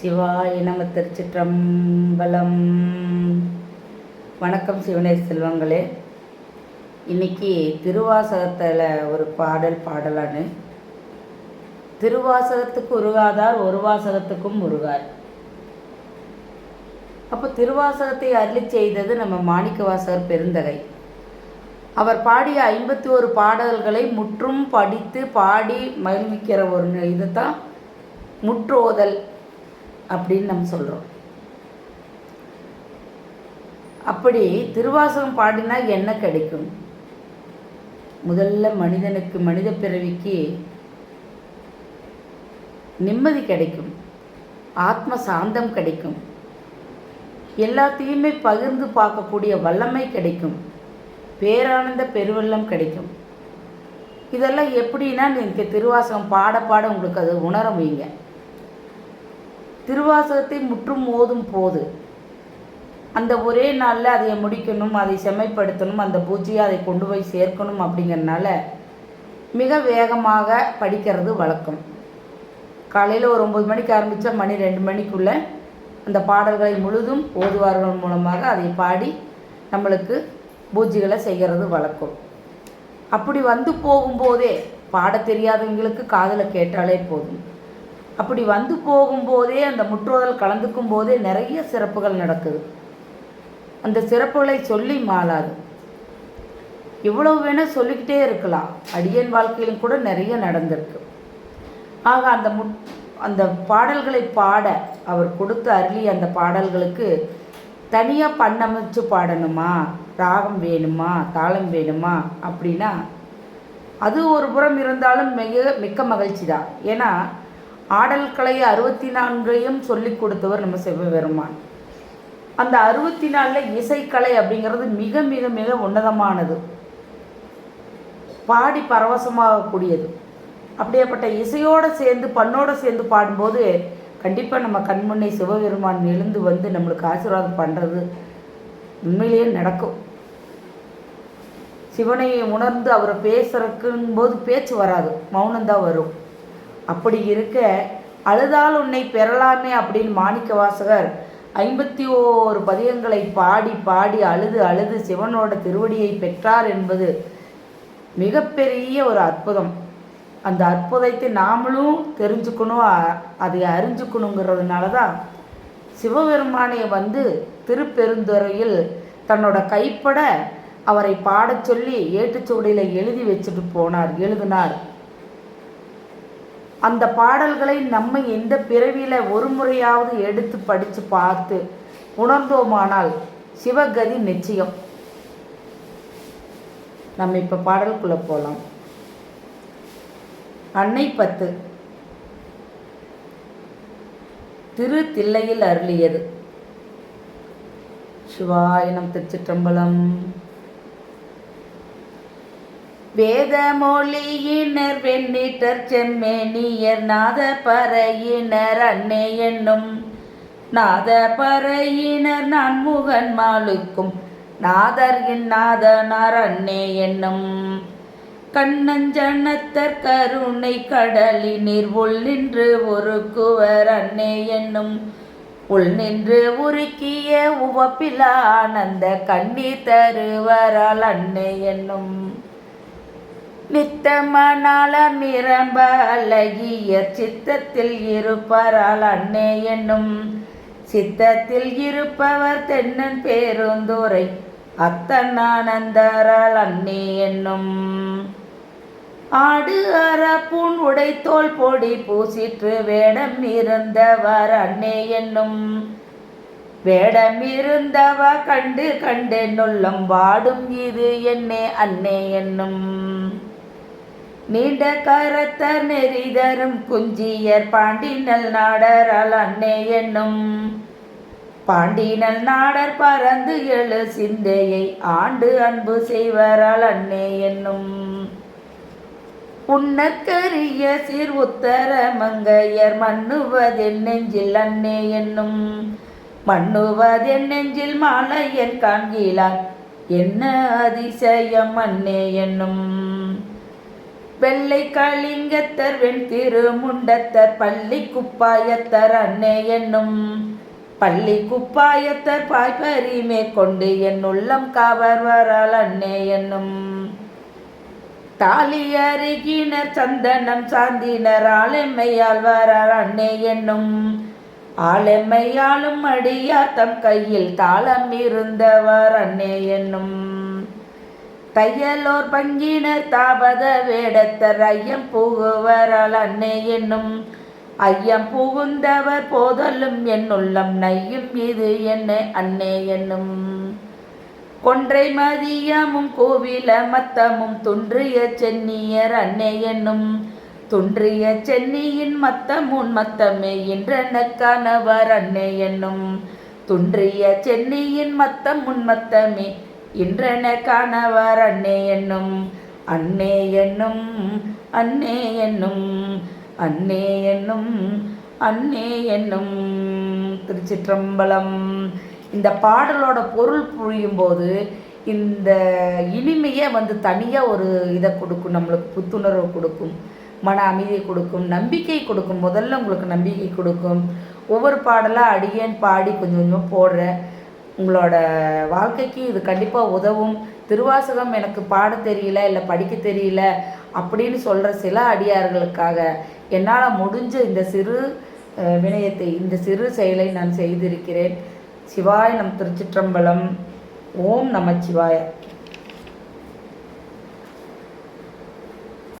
சிவாய நம திருச்சிற்றம்பலம். வணக்கம் சிவனே செல்வங்களே. இன்னைக்கு திருவாசகத்தில் ஒரு பாடல் பாடலான்னு. திருவாசகத்துக்கு உருகாதார் ஒரு வாசகத்துக்கும் உருகார் அப்போ திருவாசகத்தை அருளி செய்தது நம்ம மாணிக்க வாசகர் பெருந்தகை. அவர் பாடிய ஐம்பத்தி ஒரு பாடல்களை முற்றும் படித்து பாடி மகிழ்விக்கிற ஒரு இதுதான் முற்றோதல் அப்படின்னு நம்ம சொல்கிறோம் அப்படி திருவாசகம் பாடினா என்ன கிடைக்கும்? முதல்ல மனிதனுக்கு மனித பிறவிக்கு நிம்மதி கிடைக்கும். ஆத்ம சாந்தம் கிடைக்கும். எல்லாத்தையுமே பகிர்ந்து பார்க்கக்கூடிய வல்லமை கிடைக்கும். பேரானந்த பெருவல்லம் கிடைக்கும். இதெல்லாம் எப்படின்னா நீங்கள் திருவாசகம் பாட பாட உங்களுக்கு அது உணர வைங்க. திருவாசகத்தை முற்றும் ஓதும் போது அந்த ஒரே நாளில் அதை முடிக்கணும் அதை செம்மைப்படுத்தணும் அந்த பூஜையை அதை கொண்டு போய் சேர்க்கணும் அப்படிங்கிறனால மிக வேகமாக படிக்கிறது வழக்கம். காலையில் ஒரு ஒம்பது மணிக்கு ஆரம்பித்தா மணி ரெண்டு மணிக்குள்ளே அந்த பாடல்களை முழுதும் ஓதுவார்கள் மூலமாக அதை பாடி நம்மளுக்கு பூஜைகளை செய்கிறது வழக்கம். அப்படி வந்து போகும்போதே பாட தெரியாதவங்களுக்கு காதில் கேட்டாலே போதும். அப்படி வந்து போகும்போதே அந்த முற்றோதல் கலந்துக்கும் போதே நிறைய சிறப்புகள் நடக்குது. அந்த சிறப்புகளை சொல்லி மாளாது. இவ்வளவு வேணால் சொல்லிக்கிட்டே இருக்கலாம். அடியன் வாழ்க்கையிலும் கூட நிறைய நடந்திருக்கு. ஆக அந்த முட் அந்த பாடல்களை பாட அவர் கொடுத்து அருளி அந்த பாடல்களுக்கு தனியாக பண்ணமைச்சு பாடணுமா? ராகம் வேணுமா? தாளம் வேணுமா? அப்படின்னா அது ஒரு புறம் இருந்தாலும் மிக மிக்க மகிழ்ச்சி தான். ஏன்னா ஆடல் கலை அறுபத்தி நான்கையும் சொல்லி கொடுத்தவர் நம்ம சிவபெருமான். அந்த அறுபத்தி நாலில் இசைக்கலை அப்படிங்கிறது மிக மிக மிக உன்னதமானது. பாடி பரவசமாகக்கூடியது. அப்படியேப்பட்ட இசையோடு சேர்ந்து பண்ணோடு சேர்ந்து பாடும்போது கண்டிப்பாக நம்ம கண்முன்னே சிவபெருமான் எழுந்து வந்து நம்மளுக்கு ஆசீர்வாதம் பண்ணுறது உண்மையிலேயே நடக்கும். சிவனை உணர்ந்து அவரை பேசுறக்குன்னு போது பேச்சு வராது மௌனம்தான் வரும். அப்படி இருக்க அழுதால் உன்னை பெறலாமே அப்படின்னு மாணிக்க வாசகர் ஐம்பத்தி ஓரு பதியங்களை பாடி பாடி அழுது அழுது சிவனோட திருவடியை பெற்றார் என்பது மிகப்பெரிய ஒரு அற்புதம். அந்த அற்புதத்தை நாமளும் தெரிஞ்சுக்கணும் அதை அறிஞ்சுக்கணுங்கிறதுனால தான் சிவபெருமானை வந்து திருப்பெருந்துறையில் தன்னோட கைப்பட அவரை பாடச் சொல்லி ஏட்டுச்சுவடியில் எழுதி வச்சுட்டு போனார் எழுதினார். அந்த பாடல்களை நம்ம எந்த பிறவியில் ஒரு முறையாவது எடுத்து படித்து பார்த்து உணர்ந்தோமானால் சிவகதி நிச்சயம். நம்ம இப்போ பாடலுக்குள்ளே போகலாம் அன்னை பத்து. திரு தில்லையில் அருளியது. சிவாயனம் திருச்சிற்றம்பலம். வேதமொழியினர் வெண்ணிட்டர் செம்மேனியர் நாத பறையினர் அன்னே என்னும் நாத பறையினர் நான் முகன் மாலுக்கும் நாதர் இந்நாதனார் அன்னே என்னும். கண்ணஞ்சனத்தர் கருணை கடலினிர் உள் நின்று ஒரு அன்னே என்னும். உள் நின்று உருக்கிய உவப்பிலானந்த ஆனந்த கண்ணீர் தருவரால் அன்னே என்னும். நித்தமனால நிரம்ப அழகிய சித்தத்தில் இருப்பரால் அண்ணே என்னும் சித்தத்தில் இருப்பவர் தென்னன் பேருந்துரை அத்தனானந்தரால் அண்ணே என்னும். ஆடு அறப்பூன் உடைத்தோல் பொடி பூசிற்று வேடம் இருந்தவர் அண்ணே என்னும். வேடம் இருந்தவ கண்டு கண்டென்னுள்ளம் வாடும் இது என்னே அன்னே என்னும். நீண்ட கரத்த நெறிதரும் குஞ்சியர் பாண்டினல் நாடரால் அன்னே என்னும். பாண்டினல் நாடர் பறந்து எழு சிந்தையை ஆண்டு அன்பு செய்வரால் அன்னே என்னும். உன்னக்கரிய சீர் உத்தர மங்கையர் மண்ணுவதென் நெஞ்சில் அன்னே என்னும். மண்ணுவதென் நெஞ்சில் மாலையன் காண்கிலார் என்ன அதிசயம் அன்னே என்னும். வெள்ளை கலிங்கத்தர் வெண் திருமுண்டத்தர் பள்ளி குப்பாயத்தர் அன்னே என்னும். பள்ளி குப்பாயத்தர் பாய்பரி மேற்கொண்டு என் உள்ளம் கவர்வரால் அன்னே என்னும். தாலி அருகினர் சந்தனம் சாந்தினர் ஆளெம்மையால் வரார் அன்னே என்னும். ஆளெம்மையாலும் அடியார் தம் கையில் தாளம் இருந்தவர் அன்னே என்னும். தையலோர் பங்கினர் தாபத வேடத்தர் ஐயம் புகுவரால் அன்னை என்னும். ஐயம் புகுந்தவர் போதலும் என்னுள்ளம் நையும் இது என்ன அன்னே என்னும். கொன்றை மதியமும் கோவில மத்தமும் துன்றிய சென்னியர் அன்னை என்னும். துன்றிய சென்னியின் மத்தமுன் மத்தமே இன்றனக்கானவர் அன்னை என்னும். துன்றிய சென்னியின் மத்தம் முன் மத்தமே இன்றென காணவர் அன்னே என்னும் அன்னே என்னும் அன்னே என்னும் அன்னே என்னும் அன்னே என்னும். திருச்சிற்றம்பலம். இந்த பாடலோட பொருள் புரியும்போது இந்த இனிமையை வந்து தனியாக ஒரு இதை கொடுக்கும் நம்மளுக்கு புத்துணர்வு கொடுக்கும் மன அமைதியை கொடுக்கும் நம்பிக்கை கொடுக்கும். முதல்ல உங்களுக்கு நம்பிக்கை கொடுக்கும். ஒவ்வொரு பாடலாக அடியேன் பாடி கொஞ்சம் கொஞ்சமாக போடுறேன். உங்களோட வாழ்க்கைக்கு இது கண்டிப்பாக உதவும். திருவாசகம் எனக்கு பாட தெரியல இல்லை படிக்க தெரியல அப்படின்னு சொல்கிற சில அடியார்களுக்காக என்னால் முடிஞ்ச இந்த சிறு வினயத்தை இந்த சிறு செயலை நான் செய்திருக்கிறேன். சிவாய் நம் திருச்சிற்றம்பலம். ஓம் நமச்சிவாய